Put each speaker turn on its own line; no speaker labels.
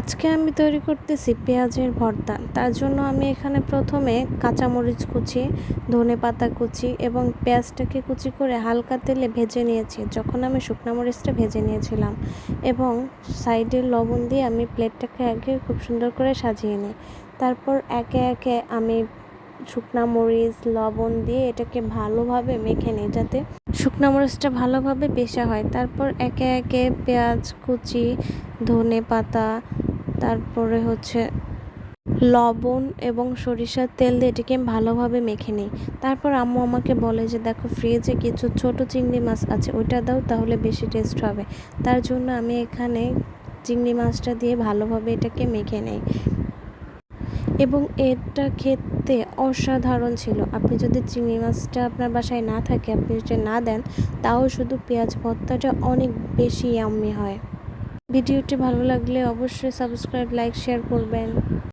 আজকে আমি তৈরি করতেছি পেঁয়াজের ভর্তা। তার জন্য আমি এখানে প্রথমে কাঁচামরিচ কুচি, ধনে পাতা কুচি এবং পেঁয়াজটাকে কুচি করে হালকা তেলে ভেজে নিয়েছি, যখন আমি শুকনো মরিচটা ভেজে নিয়েছিলাম। এবং সাইডে লবণ দিয়ে আমি প্লেটটাকে আগে খুব সুন্দর করে সাজিয়ে নিই। তারপর একে একে আমি শুকনা মরিচ, লবণ দিয়ে এটাকে ভালোভাবে মেখে নিই যাতে শুকনো মরিচটা ভালোভাবে পেশা হয়। তারপর একে একে পেঁয়াজ, কুচি, ধনে পাতা তারপরে হচ্ছে লবণ এবং সরিষার তেল দিয়ে এটাকে ভালোভাবে মেখে নিই। তারপর আম্মু আমাকে বলে যে, দেখো ফ্রিজে কিছু ছোট চিংড়ি মাছ আছে, ওইটা দাও, তাহলে বেশি টেস্ট হবে। তার জন্য আমি এখানে চিংড়ি মাছটা দিয়ে ভালোভাবে এটাকে মেখে নেই। এবং এটা খেতে অসাধারণ ছিল। আপনি যদি চিংড়ি মাছটা আপনার বাসায় না থাকে, আপনি যদি না দেন, তাও শুধু পেঁয়াজ ভর্তাটা অনেক বেশি ইয়াম্মি হয়। ভিডিওটি ভালো লাগলে অবশ্যই সাবস্ক্রাইব লাইক শেয়ার করবেন।